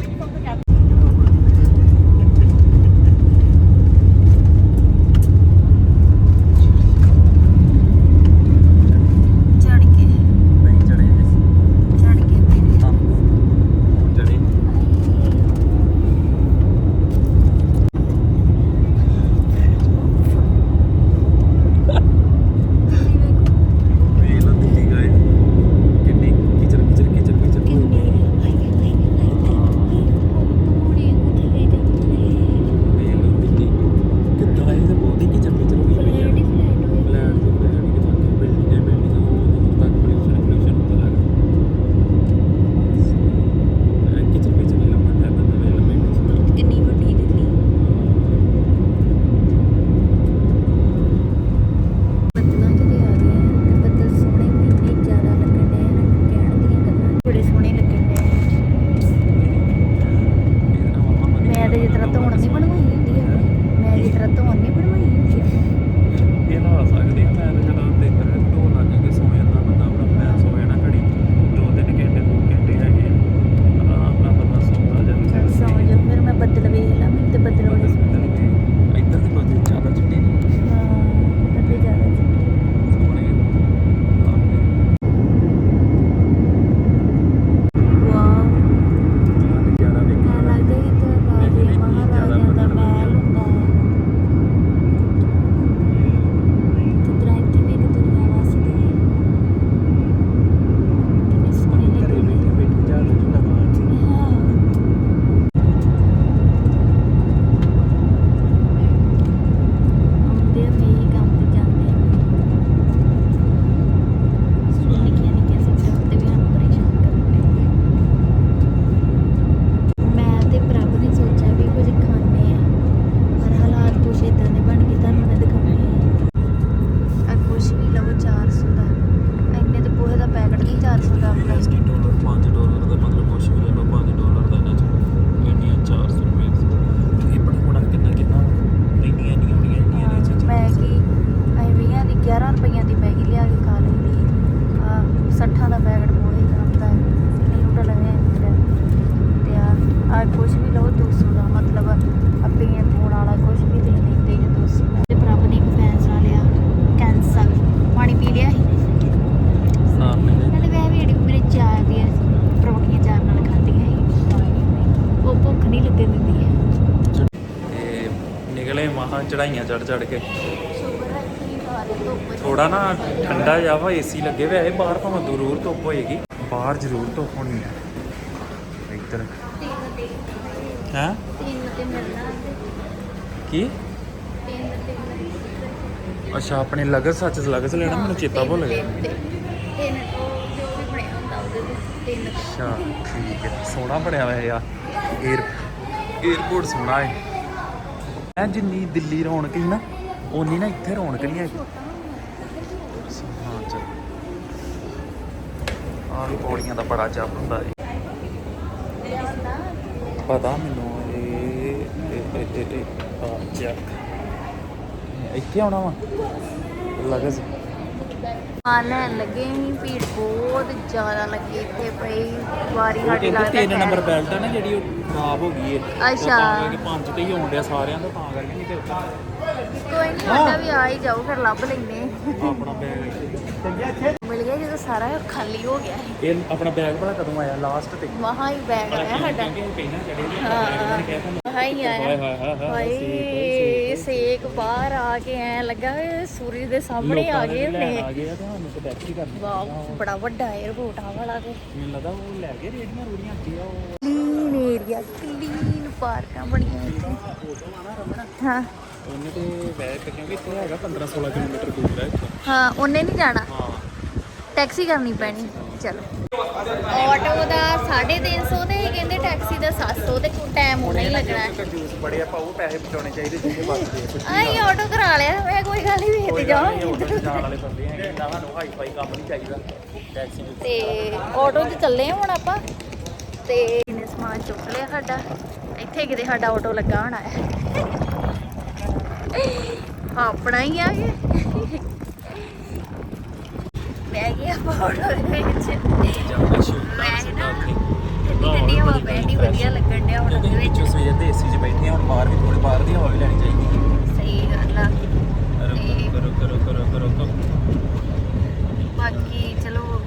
ਚੜਾਈਆਂ ਚੜ ਚੜ ਕੇ। ਥੋੜਾ ਨਾ ਠੰਡਾ ਜਿਹਾ ਵਾ ਏਸੀ ਲੱਗੇ ਹੋਇਆ ਇਹ ਬਾਹਰ ਭਾਵੇਂ ਜ਼ਰੂਰ ਧੁੱਪ ਹੋਏਗੀ। ਬਾਹਰ ਜ਼ਰੂਰ ਧੁੱਪ ਹੋਣੀ ਹੈ ਇੱਧਰ। ਹੈ? ਕੀ? ਅੱਛਾ ਆਪਣੇ ਲਗਤ ਸੱਚ ਲਗਤ ਲੈਣਾ? ਮੈਨੂੰ ਚੇਤਾ ਭੁੱਲ ਗਿਆ। ਅੱਛਾ ਠੀਕ ਹੈ। ਸੋਹਣਾ ਬਣਿਆ ਹੋਇਆ ਯਾਰ। ਏਅਰਪੋਰਟ ਸੋਹਣਾ ਹੈ। ਐ ਜਿੰਨੀ ਦਿੱਲੀ ਰੌਣਕ ਸੀ ਨਾ ਓਨੀ ਨਾ ਇੱਥੇ ਰੌਣਕ ਨਹੀਂ ਹੈਗੀ। ਹਾਂ ਚਲ। ਆ ਵੀ ਪੌੜੀਆਂ ਦਾ ਬੜਾ ਜੱਬ ਹੁੰਦਾ ਹੈ ਪਤਾ ਮੈਨੂੰ ਇਹ ਇਹ ਇਹ ਇਹ ਇਹ ਆ ਚੈੱਕ ਇੱਥੇ ਆਉਣਾ ਵਾ। ਲਗਜ਼ ਆ ਲੈਣ ਲੱਗੇ ਸੀ ਭੀੜ ਬਹੁਤ ਜ਼ਿਆਦਾ ਲੱਗੀ ਇੱਥੇ ਪਈ ਵਾਰੀ ਸਾਡੀ ਲੱਗਦਾ ਤਿੰਨ ਨੰਬਰ। ਬੈਲਟ ਆ ਨਾ ਜਿਹੜੀ ਉਹ ਖਰਾਬ ਹੋ ਗਈ ਹੈ ਅੱਛਾ। ਪੰਜ ਤੇ ਹੀ ਹੋਣ ਡਿਆ ਸਾਰਿਆਂ ਦਾ ਤਾਂ ਕਰਕੇ ਨਹੀਂ ਤੇ ਕੋਈ ਨਹੀਂ ਸਾਡਾ ਵੀ ਆ ਹੀ ਜਾਓ ਫਿਰ ਲੱਭ ਲੈਨੇ ਆਪਣਾ ਬੈਗ ਮਿਲ ਗਿਆ ਜਦੋਂ ਸਾਰਾ ਖਾਲੀ ਹੋ ਗਿਆ ਇਹ ਆਪਣਾ ਬੈਗ ਭਲਾ ਕਦੋਂ ਆਇਆ ਲਾਸਟ ਤੇ ਮਹਾ ਹੀ ਬੈਗ ਆਇਆ ਸਾਡਾ ਹਾਂ। ਹੀ ਹਾਏ ਆਇਆ ਹਾਏ ਹਾਏ ਸੇਕ ਬਾਹਰ ਆ ਕੇ ਐ ਲੱਗਾ ਸੂਰਜ ਦੇ ਸਾਹਮਣੇ ਆ ਗਏ ਆ ਨੇ। ਗਏ ਆ ਤੇ ਸਾਨੂੰ ਤੇ ਹੀ ਕਰਨੀ ਵਾਹ ਬੜਾ ਵੱਡਾ 에어ਪੋਰਟ ਆ ਵਾਲਾ ਤੇ। ਮੈਨੂੰ ਲੱਗਾ ਉਹ ਲੈ ਗਏ ਰੇੜੀਆਂ ਰੂੜੀਆਂ ਅੱਗੇ ਆ ਉਹ। ਕਲੀਨ ਏਰੀਆ ਕਲੀਨ ਪਾਰਕਾਂ ਬਣੀਆਂ ਇੱਥੇ। ਆ ਹਾਂ। ਉਹਨੇ ਤੇ ਬੈਗ ਕਿਉਂਕਿ ਇੱਥੇ ਹੈਗਾ 15 16 ਕਿਲੋਮੀਟਰ ਦੂਰ ਹੈ ਇੱਥੋਂ। ਹਾਂ ਉਹਨੇ ਨਹੀਂ ਜਾਣਾ? ਹਾਂ। ਟੈਕਸੀ ਕਰਨੀ ਪੈਣੀ। ਚਲੋ। ਆਟੋ ਦਾ 350 ਤੇ ਕਹਿੰਦੇ ਟੈਕਸੀ ਦਾ 700 ਤੇ ਟਾਈਮ ਹੋਣਾ ਹੀ ਲੱਗਣਾ ਹੈ। ਕੰਜੂਸ ਬੜੇ ਆਪਾਂ ਉਹ ਪੈਸੇ ਬਚਾਉਣੇ ਚਾਹੀਦੇ ਜਿੰਨੇ ਬਚਦੇ ਆ। ਆਈ ਆਟੋ ਕਰਾ ਲਿਆ ਮੈਂ ਕੋਈ ਗੱਲ ਨਹੀਂ ਵੇਖ ਤੇ ਜਾਓ। ਆਟੋ 'ਚ ਜਾਣ ਵਾਲੇ ਬੰਦੇ ਹੈਗੇ ਨਾ ਸਾਨੂੰ ਹਾਈ ਫਾਈ ਕੰਮ ਨਹੀਂ ਚਾਹੀਦਾ। ਟੈਕਸੀ ਤੇ ਆਟੋ 'ਚ ਚੱਲੇ ਹੁਣ ਆਪਾਂ। ਤੇ ਇਹਨੇ ਸਮਾਨ ਚੁੱਕ ਲਿਆ ਸਾਡਾ। ਇੱਥੇ ਕਿਤੇ ਸਾਡਾ ਆਟੋ ਲੱਗਾ ਹੋਣਾ ਹੈ। ਆਪਣਾ ਹੀ ਆ ਗਿਆ ਬਹਿ ਗਿਆ ਆਟੋ ਦੇ ਵਿੱਚ। ਜਾਂਦਾ ਸ਼ੂਟ ਮੈਂ ਨਾ ਠੰਡੀ ਠੰਡੀ ਹਵਾ ਬੈਠੀ ਵਧੀਆ ਲੱਗਣ ਡਿਆ ਹੁਣ ਉਹਦੇ ਵਿੱਚ। ਸਵੇਰ ਦੇ ਏਸੀ 'ਚ ਬੈਠੇ ਹਾਂ ਹੁਣ ਬਾਹਰ ਵੀ ਥੋੜੀ ਬਾਹਰ ਦੀ ਹਵਾ ਵੀ ਲੈਣੀ ਚਾਹੀਦੀ ਸਹੀ ਗੱਲ ਆ। ਕਰੋ ਕਰੋ ਕਰੋ ਕਰੋ ਕਰੋ ਬਾਕੀ ਚਲੋ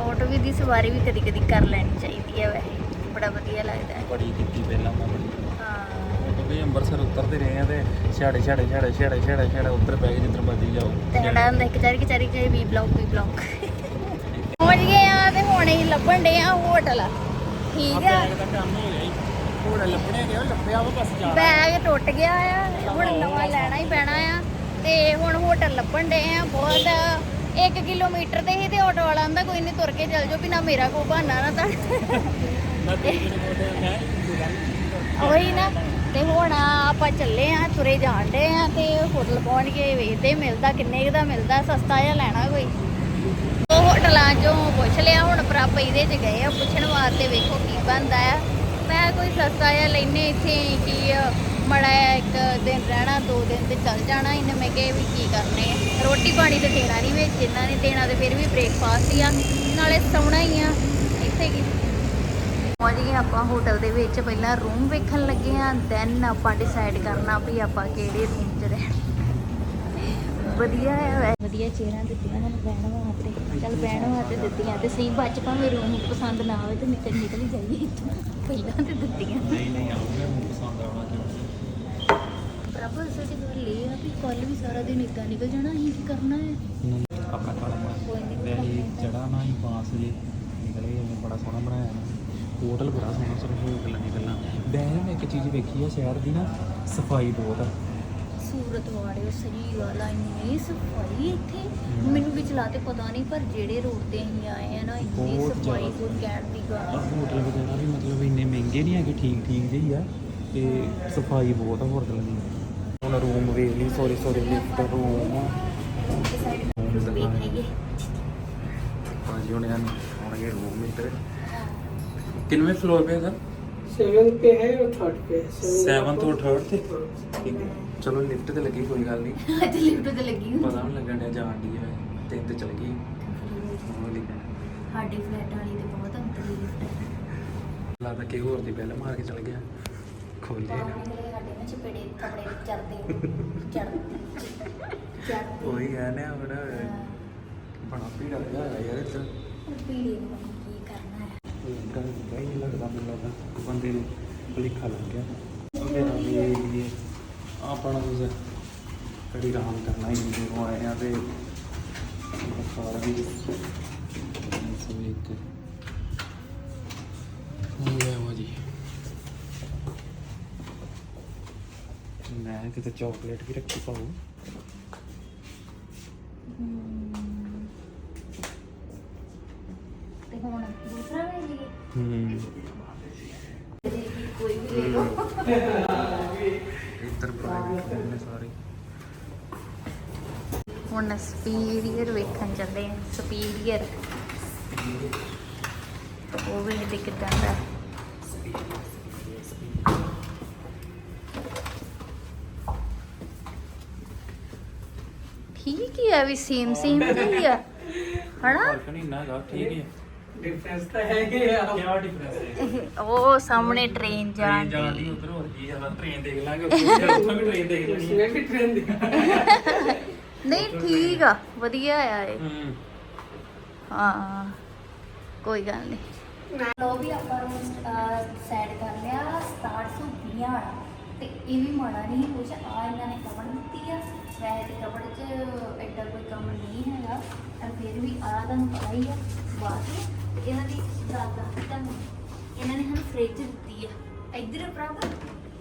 ਆਟੋ ਵੀ ਦੀ ਸਵਾਰੀ ਵੀ ਕਦੀ ਕਦੀ ਕਰ ਲੈਣੀ ਚਾਹੀਦੀ ਹੈ ਵੈਸੇ। ਬੜਾ ਵਧੀਆ ਲੱਗਦਾ। ਹੈ ਬੜੀ ਕੀਤੀ ਪਹਿਲਾਂ ਮੈਂ। ਕਿਉਂਕਿ ਅੰਮ੍ਰਿਤਸਰ ਉਤਰਦੇ ਰਹੇ ਆ ਤੇ ਛਾੜੇ ਛਾੜੇ ਛਾੜੇ ਛਾੜੇ ਛਾੜੇ ਛਾੜੇ ਉੱਧਰ ਪੈ ਗਏ ਜਿੱਧਰ ਮਰਜ਼ੀ ਜਾਓ। ਤੇ ਸਾਡਾ ਹੁੰਦਾ ਇੱਕ ਚਾਰੀ ਚਾਰੀ ਚਾਰੀ ਵੀ ਬਲੌਕ ਵੀ ਬਲੌਕ ਪਹੁੰਚ ਗਏ ਆ ਤੇ ਹੁਣ ਹੀ ਲੱਭਣ ਡੇ ਆ ਹੋਟਲ। ਠੀਕ ਆ। ਬੈਗ ਦਾ ਕੰਮ ਹੋ ਗਿਆ ਜੀ। ਘੋੜਾ ਲੱਭਣੇ ਗਿਆ ਲੱਭਿਆ ਵਾ ਬਸ ਜਾ। ਬੈਗ ਟੁੱਟ ਗਿਆ ਆ ਹੁਣ ਨਵਾਂ ਲੈਣਾ ਹੀ ਪੈਣਾ ਆ। ਤੇ ਹੁਣ ਹੋਟਲ ਲੱਭਣ ਡੇ ਆ ਬਹੁਤ। 1 ਕਿਲੋਮੀਟਰ ਤੇ ਹੀ ਤੇ ਆਟੋ ਵਾਲਾ ਆਂਦਾ ਕੋਈ ਨਹੀਂ ਤੁਰ ਕੇ ਚੱਲ ਜਾਓ ਵੀ ਨਾ ਮੇਰਾ ਕੋ ਬਹਾਨਾ ਨਾ ਤਾਂ। ਉਹੀ ਨਾ। ਤੇ ਹੁਣ ਆਪਾਂ ਚੱਲੇ ਆ ਤੁਰੇ ਜਾਣ ਡੇ ਆ ਤੇ ਹੋਟਲ ਪਹੁੰਚ ਕੇ ਵੇਖਦੇ ਮਿਲਦਾ ਕਿੰਨੇ ਦਾ ਮਿਲਦਾ ਸਸਤਾ ਜਿਹਾ ਲੈਣਾ ਕੋਈ। ਉਹ ਹੋਟਲਾਂ ਚੋਂ ਪੁੱਛ ਲਿਆ ਹੁਣ ਪਰ ਇਹਦੇ ਚ ਗਏ ਆ ਪੁੱਛਣ ਵਾਸਤੇ ਵੇਖੋ ਕੀ ਬਣਦਾ ਆ। ਮੈਂ ਕੋਈ ਸਸਤਾ ਜਿਹਾ ਲੈਨੇ ਇੱਥੇ ਕੀ ਆ, ਮਾੜਾ ਜਿਹਾ ਇੱਕ ਦਿਨ ਰਹਿਣਾ ਦੋ ਦਿਨ ਤੇ ਚੱਲ ਜਾਣਾ ਇਹਨੇ। ਮੈਂ ਕਿਹਾ ਵੀ ਕੀ ਕਰਨੇ ਆ। ਰੋਟੀ ਪਾਣੀ ਤੇ ਦੇਣਾ ਨਹੀਂ ਵਿੱਚ ਇਹਨਾਂ ਨੇ ਦੇਣਾ ਤੇ ਫਿਰ ਵੀ ਬ੍ਰੇਕਫਾਸਟ ਹੀ ਆ। ਨਾਲੇ ਸੌਣਾ ਹੀ ਆ। ਇੱਥੇ ਕੀ ਪਹੁੰਚ ਗਏ ਆਪਾਂ ਹੋਟਲ ਦੇ ਵਿੱਚ। ਪਹਿਲਾਂ ਰੂਮ ਵੇਖਣ ਲੱਗੇ ਆ ਦੈਨ ਆਪਾਂ ਡਿਸਾਈਡ ਕਰਨਾ ਵੀ ਆਪਾਂ ਕਿਹੜੇ ਰੂਮ 'ਚ ਰਹਿਣਾ। ਵਧੀਆ ਹੈ ਵਧੀਆ ਚੇਅਰਾਂ ਦਿੱਤੀਆਂ ਮੈਨੂੰ ਬਹਿਣ ਵਾਸਤੇ। ਚੱਲ ਬਹਿਣ ਵਾਸਤੇ ਦਿੱਤੀਆਂ ਤੇ ਸਹੀ ਬਾਅਦ ਚ ਭਾਵੇਂ ਰੂਮ ਪਸੰਦ ਨਾ ਆਵੇ ਤੇ ਨਿਕਲ ਨਿਕਲ ਹੀ ਜਾਈਏ ਇੱਥੋਂ। ਪਹਿਲਾਂ ਤੇ ਦਿੱਤੀਆਂ। ਨਹੀਂ ਨਹੀਂ ਆਉਂਗਾ ਮੈਨੂੰ ਪਸੰਦ ਆਉਣਾ ਚਾਹੀਦਾ। ਪ੍ਰਭੂ ਅਸਲ ਚ ਗੱਲ ਇਹ ਆ ਵੀ ਕੱਲ ਵੀ ਸਾਰਾ ਦਿਨ ਇਦਾਂ ਨਿਕਲ ਜਾਣਾ ਅਸੀਂ ਕੀ ਕਰਨਾ ਹੈ? ਆਪਣਾ ਕਾਲਾ ਕੋਈ ਨਹੀਂ ਚੜਾ ਨਾ ਹੀ ਪਾਸ ਜੇ। ਨਿਕਲੇ ਬੜਾ ਸੋਹਣਾ ਬਣਾਇਆ। ਹੋਟਲ ਬੜਾ ਸੋਹਣਾ ਸੋਹਣਾ ਹੋ ਗੱਲਾਂ ਦੀ ਗੱਲਾਂ। ਬੈਨ ਮੈਂ ਇੱਕ ਚੀਜ਼ ਵੇਖੀ ਆ ਸ਼ਹਿਰ ਦੀ ਨਾ ਸਫ਼ਾਈ ਬਹੁਤ ਆ। ਸੂਰਤ ਵਾਲਿਓ ਸਹੀ ਵਾਲਾ ਇੰਨੀ ਸਫ਼ਾਈ ਇੱਥੇ। ਮੈਨੂੰ ਵੀ ਚਲਾ ਤੇ ਪਤਾ ਨਹੀਂ ਪਰ ਜਿਹੜੇ ਰੋਡ ਤੇ ਅਸੀਂ ਆਏ ਆ ਨਾ ਇੰਨੀ ਬਹੁਤ ਸਫ਼ਾਈ ਜ਼ਿਆਦਾ। ਕੋਈ ਕਹਿਣ ਦੀ ਗੱਲ ਹੋਟਲ ਵਗੈਰਾ ਵੀ ਮਤਲਬ ਇੰਨੇ ਮਹਿੰਗੇ ਨਹੀਂ ਹੈਗੇ ਠੀਕ ਠੀਕ ਜਿਹੀ ਆ ਤੇ ਸਫ਼ਾਈ ਬਹੁਤ ਆ ਹੋਟਲ ਦੀ। ਹੁਣ ਰੂਮ ਵੇਖ ਲਈ ਸੋਰੀ ਸੋਰੀ ਲਿਫਟ ਰੂਮ ਵੇਖ ਲਈਏ। ਭਾਜੀ ਹੁਣੇ ਹਨ ਆਉਣਗੇ ਰੂਮ ਇੱਧਰ। ਕਿੰਨਵੇਂ ਫਲੋਰ पे ਸਰ सेवन पे है और थर्ड पे है 7th और 3rd ਤੇ ਠੀਕ ਹੈ ਚਲੋ ਲਿਫਟ ਤੇ ਲੱਗੀ ਕੋਈ ਗੱਲ ਨਹੀਂ ਅੱਜ ਲਿਫਟ ਤੇ ਲੱਗੀ ਹੁੰਦੀ ਪਤਾ ਨਹੀਂ ਲੱਗਣ ਡਿਆ ਜਾਣ ਦੀ ਹੈ ਤਿੰਨ ਤੇ ਚਲ ਗਈ ਉਹ ਲਿਖਿਆ ਸਾਡੀ ਫਲੈਟ ਵਾਲੀ ਤੇ ਬਹੁਤ ਅੰਤਰੀ ਲਿਫਟ ਹੈ ਲੱਗਦਾ ਕਿ ਹੋਰ ਦੀ ਬੈਲ ਮਾਰ ਕੇ ਚਲ ਗਿਆ ਖੋਲ ਦੇ ਬਾਹਰ ਸਾਡੇ ਨਾ ਚਪੇੜੇ ਕੱਪੜੇ ਚੜਦੇ ਚੜਦੇ ਚੜਦੇ ਉਹੀ ਹੈ ਨਾ ਬੜਾ ਬੜਾ ਭੀੜ ਲੱਗਾ ਹੈ ਯਾਰ ਇੱਧਰ ਪੀੜੇ ਨੂੰ ਕੀ ਕਰਨਾ ਹੈ ਲੱਗਾ ਗਈ ਲੱਗਦਾ ਮੈਨੂੰ ਲੱਗਦਾ ਬੰਦੇ ਨੂੰ ਭੁਲੇਖਾ ਲੱਗ ਗਿਆ। ਮੇਰਾ ਵੀ ਇਹ ਆਪਾਂ ਨੂੰ ਤੁਸੀਂ ਕੜੀ ਆਰਾਮ ਕਰਨਾ ਹੀ ਹੋ ਆਏ ਆ ਤੇ ਵੀ ਮੈਂ ਕਿਤੇ ਚਾਕਲੇਟ ਵੀ ਰੱਖੀ ਪਾਉ ਹੂੰ ਕੋਈ ਵੀ ਲੈ ਲਓ ਠੀਕ ਹੀ ਆ ਵੀ ਸੇਮ ਸੇਮ ਹੀ ਆ। ਹਨਾ? ਨਹੀਂ ਨਾ ਗਾ ਠੀਕ ਹੀ ਡਿਫਰੈਂਸ ਤਾਂ ਹੈਗੇ ਆ। ਕੀ ਡਿਫਰੈਂਸ ਉਹ ਸਾਹਮਣੇ ਟ੍ਰੇਨ ਜਾਂਦੀ ਉਧਰ। ਚੱਲਾਂ ਟ੍ਰੇਨ ਦੇਖ ਲਾਂਗੇ ਉੱਥੋਂ ਵੀ ਟ੍ਰੇਨ ਦੇਖ ਲੈਣੀ ਮੈਂ ਵੀ ਟ੍ਰੇਨ ਦੀ ਨਹੀਂ ਠੀਕ ਆ ਵਧੀਆ ਆ ਇਹ। ਹੂੰ। ਹਾਂ ਕੋਈ ਗੱਲ ਨਹੀਂ। ਲੋ ਵੀ ਆਪਾਂ ਨੂੰ ਸੈਟ ਕਰ ਲਿਆ 720 ਵਾਲਾ। ਤੇ ਇਹ ਵੀ ਮਾੜਾ ਨਹੀਂ ਕੁਝ ਆ ਇਹਨਾਂ ਨੇ ਕਮਰ ਦਿੱਤੀ ਆ। ਵੈਸੇ ਤੇ ਕਮਰ 'ਚ ਐਡਾ ਕੋਈ ਕੰਮ ਨਹੀਂ ਹੈਗਾ ਪਰ ਫਿਰ ਵੀ ਆ ਤੁਹਾਨੂੰ ਪਤਾ ਹੀ ਆ ਬਾਕੀ ਇਹਨਾਂ ਦੀ ਗੱਲ ਦੱਸਦਾ ਤੁਹਾਨੂੰ ਇਹਨਾਂ ਨੇ ਹਨ ਫ੍ਰਿਜ ਦਿੱਤੀ ਆ। ਇੱਧਰ ਪ੍ਰਾਪਤ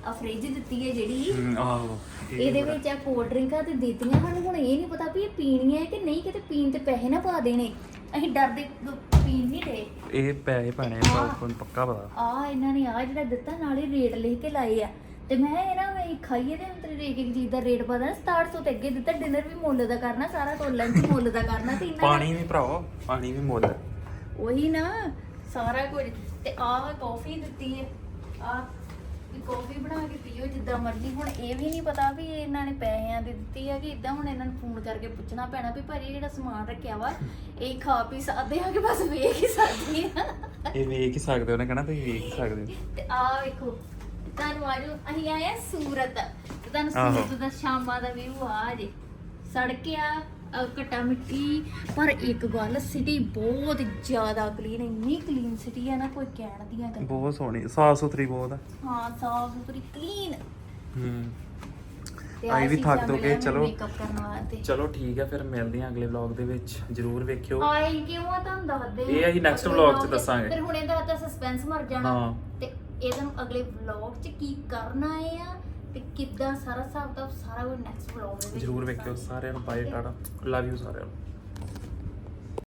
ਆ ਫ੍ਰਿਜ ਦਿੱਤੀ ਹੈ ਜਿਹੜੀ। ਆਹੋ ਇਹਦੇ ਵਿੱਚ ਆ ਕੋਲਡ ਡਰਿੰਕਾਂ ਤੇ ਦਿੱਤੀਆਂ ਸਾਨੂੰ ਹੁਣ ਇਹ ਨਹੀਂ ਪਤਾ ਵੀ ਇਹ ਪੀਣੀਆਂ ਹੈ ਕਿ ਨਹੀਂ ਕਿਤੇ ਪੀਣ ਤੇ ਪੈਸੇ ਨਾ ਪਾ ਦੇਣੇ ਅਸੀਂ ਡਰਦੇ ਪੀਣ ਨਹੀਂ ਰਹੇ ਇਹ ਪੈਸੇ ਪੈਣੇ ਆ ਆਪਾਂ ਨੂੰ ਪੱਕਾ ਪਤਾ। ਆ ਇਹਨਾਂ ਨੇ ਆ ਜਿਹੜਾ ਦਿੱਤਾ ਨਾਲੇ ਰੇਟ ਲਿਖ ਕੇ ਲਾਏ ਆ। ਤੇ ਮੈਂ ਇਹਨਾਂ ਵਿੱਚ ਖਾਈਏ ਤੇ ਅੰਤਰ ਇੱਕ ਇੱਕ ਚੀਜ਼ ਦਾ ਰੇਟ ਪਤਾ 6700 ਤੇ ਅੱਗੇ ਦਿੱਤਾ ਡਿਨਰ ਵੀ ਮੁੱਲ ਦਾ ਕਰਨਾ ਸਾਰਾ ਤੋਂ ਲੰਚ ਮੁੱਲ ਦਾ ਕਰਨਾ ਤੇ ਇਹਨਾਂ ਨੇ- ਪਾਣੀ ਵੀ ਭਰਾਓ ਪਾਣੀ ਵੀ ਮੁੱਲ ਹੈ। ਉਹੀ ਨਾ ਸਾਰਾ ਕੁਝ ਤੇ ਆਹ ਕਾਫੀ ਦਿੱਤੀ ਹੈ। ਆ ਕਾਫੀ ਬਣਾ ਕੇ ਪੀਓ ਜਿੱਦਾਂ ਮਰਜ਼ੀ। ਹੁਣ ਇਹ ਵੀ ਨਹੀਂ ਪਤਾ ਵੀ ਇਹਨਾਂ ਨੇ ਪੈਸਿਆਂ ਦੀ ਦਿੱਤੀ ਹੈ ਕਿ ਇਦਾਂ ਹੁਣ ਇਹਨਾਂ ਨੂੰ ਫੋਨ ਕਰਕੇ ਪੁੱਛਣਾ ਪੈਣਾ ਵੀ ਭਾਜੀ ਜਿਹੜਾ ਸਮਾਨ ਰੱਖਿਆ ਵਾ ਇਹ ਖਾ ਪੀ ਸਕਦੇ ਆ ਕਿ ਬਸ ਵੇਖ ਹੀ ਸਕਦੇ ਆ। ਇਹ ਵੇਖ ਹੀ ਸਕਦੇ ਹੋ ਉਹਨੇ ਕਹਿਣਾ ਤੁਸੀਂ ਵੇਖ ਹੀ ਸਕਦੇ ਹੋ। ਤੇ ਆ ਵੇਖੋ ਤੁਹਾਨੂੰ ਆਜੋ ਅਸੀਂ ਆਏ ਆ ਸੂਰਤ। ਤੇ ਤੁਹਾਨੂੰ। ਸੂਰਤ ਦਾ ਸ਼ਾਮਾਂ ਦਾ ਵਿਊ ਆ ਜੇ। ਸੜਕਿਆ ਕਟਾ ਮਿੱਟੀ ਪਰ ਇੱਕ ਗੱਲ ਸਿਟੀ ਬਹੁਤ ਜ਼ਿਆਦਾ ਕਲੀਨ ਇੰਨੀ ਕਲੀਨ ਸਿਟੀ ਆ ਨਾ ਕੋਈ ਕਹਿਣ ਦੀਆਂ ਗੱਲਾਂ ਬਹੁਤ ਸੋਹਣੀ ਸਾਫ਼ ਸੁਥਰੀ ਬਹੁਤ ਹਾਂ ਸਾਫ਼ ਸੁਥਰੀ ਕਲੀਨ ਹੂੰ। ਆਈ ਵੀ ਥੱਕ ਦੋ ਕੇ ਚਲੋ। ਮੇਕਅਪ ਕਰਨ ਵਾਸਤੇ। ਚਲੋ ਠੀਕ ਹੈ ਫਿਰ ਮਿਲਦੇ ਹਾਂ ਅਗਲੇ ਵਲੌਗ ਦੇ ਵਿੱਚ ਜਰੂਰ ਵੇਖਿਓ। ਆਈ ਕਿਉਂ ਆ ਤੁਹਾਨੂੰ ਦੱਸਦੇ। ਇਹ ਅਸੀਂ ਅਗਲੇ vlog 'ਚ ਦੱਸਾਂਗੇ। ਫਿਰ ਹੁਣ ਇਹਦਾ ਤਾਂ ਸਸਪੈਂਸ ਮਰ ਜਾਣਾ। ਹਾਂ। ਤੇ ਇਹ ਤੁਹਾਨੂੰ ਅਗਲੇ ਵਲੌਗ 'ਚ ਕੀ ਕਰਨਾ ਹੈ ਆ? ਤੇ ਕਿੱਦਾਂ ਸਾਰਾ ਹਿਸਾਬ ਦਾ ਸਾਰਾ ਕੁਝ ਨੈਕਸਟ ਵਲੌਗ ਦੇ ਵਿੱਚ ਜਰੂਰ ਵੇਖਿਓ ਸਾਰਿਆਂ ਨੂੰ ਬਾਏ ਟਾਟਾ ਲਵ ਯੂ ਸਾਰਿਆਂ ਨੂੰ।